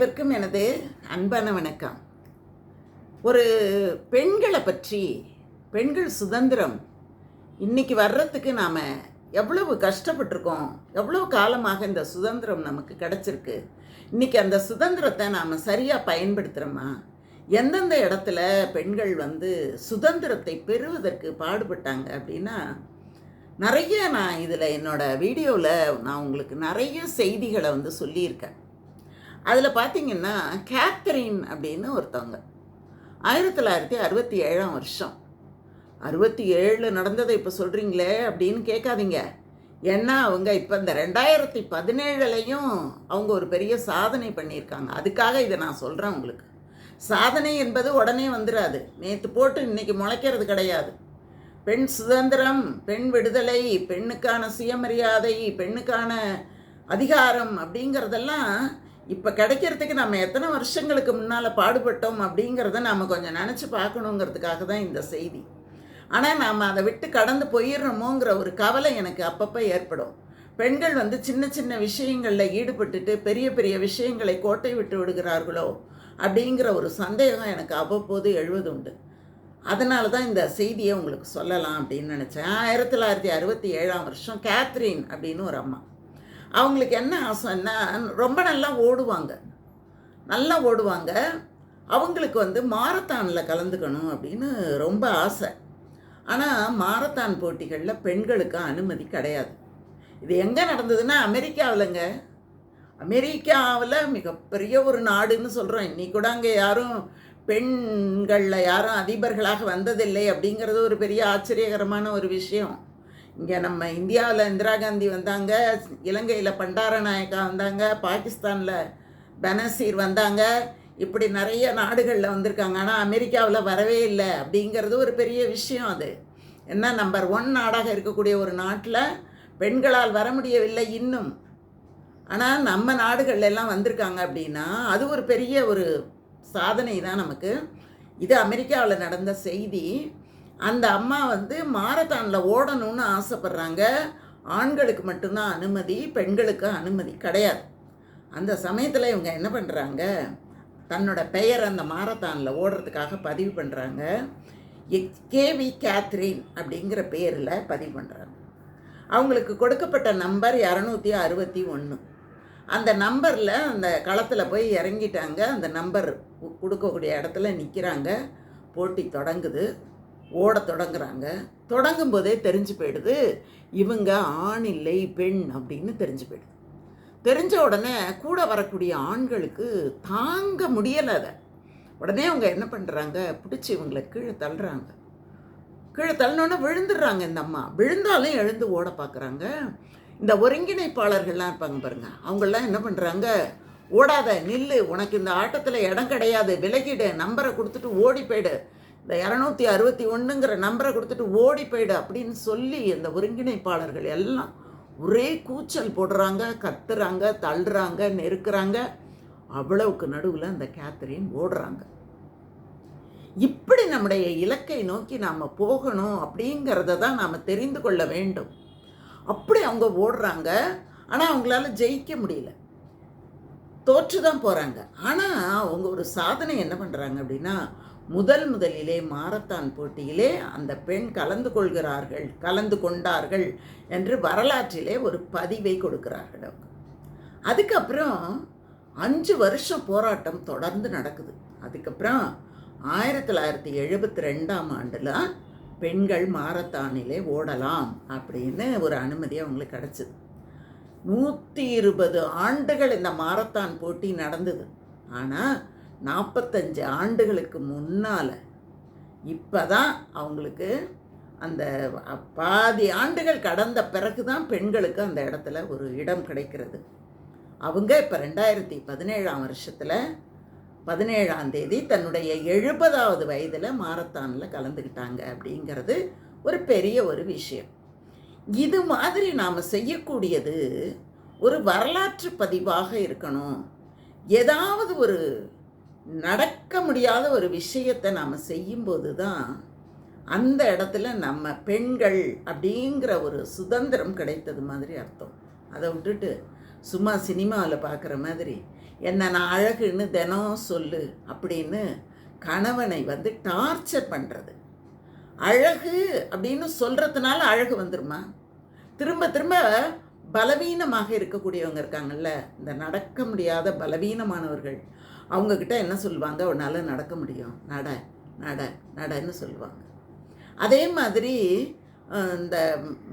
அனைவருக்கும் எனது அன்பான வணக்கம். ஒரு பெண்களை பற்றி பெண்கள் சுதந்திரம் இன்னைக்கு வர்றதுக்கு நாம் எவ்வளவு கஷ்டப்பட்டிருக்கோம் எவ்வளோ காலமாக இந்த சுதந்திரம் நமக்கு கிடச்சிருக்கு இன்னைக்கு அந்த சுதந்திரத்தை நாம் சரியாக பயன்படுத்துகிறோமா எந்தெந்த இடத்துல பெண்கள் வந்து சுதந்திரத்தை பெறுவதற்கு பாடுபட்டாங்க அப்படின்னா நிறைய நான் இதில் என்னோடய வீடியோவில் நான் உங்களுக்கு நிறைய செய்திகளை வந்து சொல்லியிருக்கேன். அதில் பார்த்தீங்கன்னா கேத்தரின் அப்படின்னு ஒருத்தவங்க. ஆயிரத்தி தொள்ளாயிரத்தி அறுபத்தி ஏழாம் வருஷம். அறுபத்தி ஏழில் நடந்ததை இப்போ சொல்கிறீங்களே அப்படின்னு கேட்காதீங்க. ஏன்னா அவங்க இப்போ இந்த ரெண்டாயிரத்தி பதினேழுலையும் அவங்க ஒரு பெரிய சாதனை பண்ணியிருக்காங்க. அதுக்காக இதை நான் சொல்கிறேன் உங்களுக்கு. சாதனை என்பது உடனே வந்துடாது நேற்று போட்டு இன்னைக்கு முளைக்கிறது கிடையாது. பெண் சுதந்திரம் பெண் விடுதலை பெண்ணுக்கான சுயமரியாதை பெண்ணுக்கான அதிகாரம் அப்படிங்கிறதெல்லாம் இப்போ கிடைக்கிறதுக்கு நம்ம எத்தனை வருஷங்களுக்கு முன்னால் பாடுபட்டோம் அப்படிங்கிறத நம்ம கொஞ்சம் நினச்சி பார்க்கணுங்கிறதுக்காக தான் இந்த செய்தி. ஆனால் நாம் அதை விட்டு கடந்து போயிடுறோமோங்கிற ஒரு கவலை எனக்கு அப்பப்போ ஏற்படும். பெண்கள் வந்து சின்ன சின்ன விஷயங்களில் ஈடுபட்டுட்டு பெரிய பெரிய விஷயங்களை கோட்டை விட்டு விடுகிறார்களோ அப்படிங்கிற ஒரு சந்தேகம் எனக்கு அவ்வப்போது எழுவதுண்டு. அதனால தான் இந்த செய்தியை உங்களுக்கு சொல்லலாம் அப்படின்னு நினச்சேன். ஆயிரத்தி தொள்ளாயிரத்தி அறுபத்தி ஏழாம் வருஷம் கேத்ரின் அப்படின்னு ஒரு அம்மா. அவங்களுக்கு என்ன ஆசைன்னா ரொம்ப நல்லா ஓடுவாங்க. நல்லா ஓடுவாங்க. அவங்களுக்கு வந்து மாரத்தானில் கலந்துக்கணும் அப்படின்னு ரொம்ப ஆசை. ஆனால் மாரத்தான் போட்டிகளில் பெண்களுக்கு அனுமதி கிடையாது. இது எங்கே நடந்ததுன்னா அமெரிக்காவிலங்க. அமெரிக்காவில் மிகப்பெரிய ஒரு நாடுன்னு சொல்கிறோம் இன்னைக்கு கூட அங்கே யாரும் பெண்களில் யாரும் அதிபர்களாக வந்ததில்லை அப்படிங்கிறது ஒரு பெரிய ஆச்சரியகரமான ஒரு விஷயம். இங்கே நம்ம இந்தியாவில் இந்திரா காந்தி வந்தாங்க இலங்கையில் பண்டாரநாயக்கா வந்தாங்க பாகிஸ்தானில் பெனசீர் வந்தாங்க. இப்படி நிறைய நாடுகளில் வந்திருக்காங்க. ஆனால் அமெரிக்காவில் வரவே இல்லை அப்படிங்கிறது ஒரு பெரிய விஷயம் அது. என்ன நம்பர் ஒன் நாடாக இருக்கக்கூடிய ஒரு நாட்டில் பெண்களால் வர முடியவில்லை இன்னும். ஆனால் நம்ம நாடுகள் எல்லாம் வந்திருக்காங்க அப்படின்னா அது ஒரு பெரிய ஒரு சாதனை தான் நமக்கு. இது அமெரிக்காவில் நடந்த செய்தி. அந்த அம்மா வந்து மாரத்தானில் ஓடணும்னு ஆசைப்பட்றாங்க. ஆண்களுக்கு மட்டும்தான் அனுமதி பெண்களுக்கு அனுமதி கிடையாது. அந்த சமயத்தில் இவங்க என்ன பண்ணுறாங்க தன்னோட பெயர் அந்த மாரத்தானில் ஓடுறதுக்காக பதிவு பண்ணுறாங்க கேவி கேத்ரின் அப்படிங்கிற பேரில் பதிவு பண்ணுறாங்க அவங்களுக்கு கொடுக்கப்பட்ட நம்பர் இரநூத்தி அறுபத்தி ஒன்று அந்த நம்பரில் அந்த களத்தில் போய் இறங்கிட்டாங்க. அந்த நம்பர் கொடுக்கக்கூடிய இடத்துல நிற்கிறாங்க போட்டி தொடங்குது. ஓட தொடங்குறாங்க. தொடங்கும் போதே தெரிஞ்சு போயிடுது இவங்க ஆண் இல்லை பெண் அப்படின்னு தெரிஞ்சு போயிடுது. தெரிஞ்ச உடனே கூட வரக்கூடிய ஆண்களுக்கு தாங்க முடியலை அதை. உடனே அவங்க என்ன பண்ணுறாங்க பிடிச்சி இவங்களை கீழே தள்ளுறாங்க. கீழே தள்ளினோன்னே விழுந்துடுறாங்க இந்த அம்மா. விழுந்தாலும் எழுந்து ஓட பார்க்குறாங்க. இந்த ஒருங்கிணைப்பாளர்கள்லாம் இருப்பாங்க பாருங்கள் அவங்களாம் என்ன பண்ணுறாங்க ஓடாத நில்லு உனக்கு இந்த ஆட்டத்தில் இடம் கிடையாது விலகிடு நம்பரை கொடுத்துட்டு ஓடி போயிடு. இந்த இரநூத்தி அறுபத்தி ஒன்றுங்கிற நம்பரை கொடுத்துட்டு ஓடி போயிடு அப்படின்னு சொல்லி இந்த ஒருங்கிணைப்பாளர்கள் எல்லாம் ஒரே கூச்சல் போடுறாங்க கத்துறாங்க தள்ளுறாங்க நெருக்கிறாங்க. அவ்வளவுக்கு நடுவில் அந்த கேத்தரின் ஓடுறாங்க. இப்படி நம்முடைய இலக்கை நோக்கி நாம் போகணும் அப்படிங்கிறத தான் நாம் தெரிந்து கொள்ள வேண்டும். அப்படி அவங்க ஓடுறாங்க. ஆனால் அவங்களால ஜெயிக்க முடியல. தோற்று தான் போகிறாங்க ஆனால் அவங்க ஒரு சாதனை என்ன பண்ணுறாங்க அப்படின்னா முதல் முதலிலே மாரத்தான் போட்டியிலே அந்த பெண் கலந்து கொள்கிறார்கள் கலந்து கொண்டார்கள் என்று வரலாற்றிலே ஒரு பதிவை கொடுக்கிறார்கள் அவங்க. அதுக்கப்புறம் அஞ்சு வருஷம் போராட்டம் தொடர்ந்து நடக்குது. அதுக்கப்புறம் ஆயிரத்தி தொள்ளாயிரத்தி எழுபத்தி ரெண்டாம் ஆண்டில் பெண்கள் மாரத்தானிலே ஓடலாம் அப்படின்னு ஒரு அனுமதி அவங்களுக்கு கிடச்சிது. நூற்றி இருபது ஆண்டுகள் இந்த மாரத்தான் போட்டி நடந்தது. ஆனால் நாற்பத்தஞ்சு ஆண்டுகளுக்கு முன்னால் இப்போ தான் அவங்களுக்கு அந்த பாதி ஆண்டுகள் கடந்த பிறகு தான் பெண்களுக்கு அந்த இடத்துல ஒரு இடம் கிடைக்கிறது. அவங்க இப்போ ரெண்டாயிரத்தி பதினேழாம் வருஷத்தில் பதினேழாம் தேதி தன்னுடைய எழுபதாவது வயதில் மாரத்தானில் கலந்துக்கிட்டாங்க அப்படிங்கிறது ஒரு பெரிய ஒரு விஷயம். இது மாதிரி நாம் செய்யக்கூடியது ஒரு வரலாற்று பதிவாக இருக்கணும். ஏதாவது ஒரு நடக்க முடியாத ஒரு விஷயத்தை நாம் செய்யும்போது தான் அந்த இடத்துல நம்ம பெண்கள் அப்படிங்கிற ஒரு சுதந்திரம் கிடைத்தது மாதிரி அர்த்தம். அதை விட்டுட்டு சும்மா சினிமாவில் பார்க்குற மாதிரி என்ன நான் அழகுன்னு தினம் சொல்லு அப்படின்னு கணவனை வந்து டார்ச்சர் பண்ணுறது அழகு அப்படின்னு சொல்கிறதுனால அழகு வந்துருமா? திரும்ப திரும்ப பலவீனமாக இருக்கக்கூடியவங்க இருக்காங்கல்ல இந்த நடக்க முடியாத பலவீனமானவர்கள் அவங்கக்கிட்ட என்ன சொல்லுவாங்க? உன்னால் நடக்க முடியும். நட நட நடன்னு சொல்லுவாங்க. அதே மாதிரி இந்த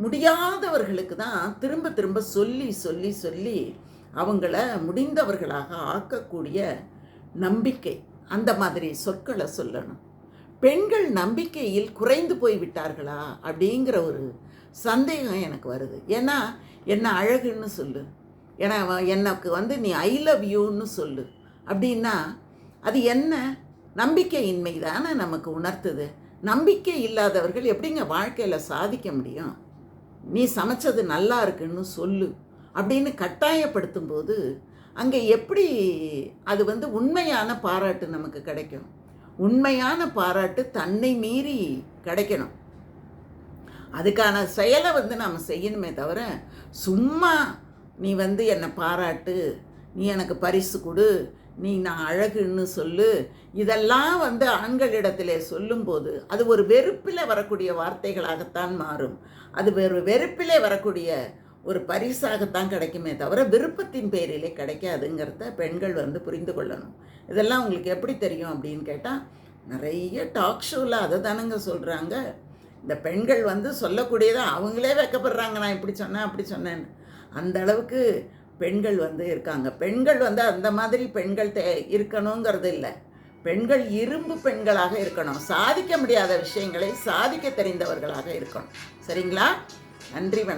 முடியாதவர்களுக்கு தான் திரும்ப திரும்ப சொல்லி சொல்லி சொல்லி அவங்கள முடிந்தவர்களாக ஆக்கக்கூடிய நம்பிக்கை அந்த மாதிரி சொற்களை சொல்லணும். பெண்கள் நம்பிக்கையில் குறைந்து போய் விட்டார்களா அப்படிங்கிற ஒரு சந்தேகம் எனக்கு வருது. ஏன்னா என்ன அழகுன்னு சொல்லு. ஏன்னா எனக்கு வந்து நீ ஐ லவ் யூன்னு சொல்லு. அப்படின்னா அது என்ன? நம்பிக்கையின்மை தானே நமக்கு உணர்த்துது. நம்பிக்கை இல்லாதவர்கள் எப்படிங்க வாழ்க்கையில் சாதிக்க முடியும்? நீ சமைச்சது நல்லா இருக்குன்னு சொல்லு. அப்படின்னு கட்டாயப்படுத்தும் போது அங்கே எப்படி அது வந்து உண்மையான பாராட்டு நமக்கு கிடைக்கும்? உண்மையான பாராட்டு தன்னை மீறி கிடைக்கணும். அதுக்கான செயலை வந்து நாம் செய்யணுமே தவிர சும்மா நீ வந்து என்னை பாராட்டு நீ எனக்கு பரிசு கொடு நீ நான் அழகுன்னு சொல்லு இதெல்லாம் வந்து ஆண்களிடத்திலே சொல்லும்போது அது ஒரு வெறுப்பில் வரக்கூடிய வார்த்தைகளாகத்தான் மாறும். அது வெறு வெறுப்பிலே வரக்கூடிய ஒரு பரிசாகத்தான் கிடைக்குமே தவிர விருப்பத்தின் பேரிலே கிடைக்காதுங்கிறத பெண்கள் வந்து புரிந்து கொள்ளணும். இதெல்லாம் உங்களுக்கு எப்படி தெரியும் அப்படின்னு கேட்டால் நிறைய டாக் ஷோவில் அதை தானங்க சொல்கிறாங்க இந்த பெண்கள் வந்து சொல்லக்கூடியதை அவங்களே வைக்கப்படுறாங்க. நான் இப்படி சொன்னேன் அப்படி சொன்னேன்னு. அந்த அளவுக்கு பெண்கள் வந்து இருக்காங்க. பெண்கள் வந்து அந்த மாதிரி பெண்கள் தே இருக்கணுங்கிறது இல்லை. பெண்கள் இரும்பு பெண்களாக இருக்கணும். சாதிக்க முடியாத விஷயங்களை சாதிக்க தெரிந்தவர்களாக இருக்கணும். சரிங்களா? நன்றி வணக்கம்.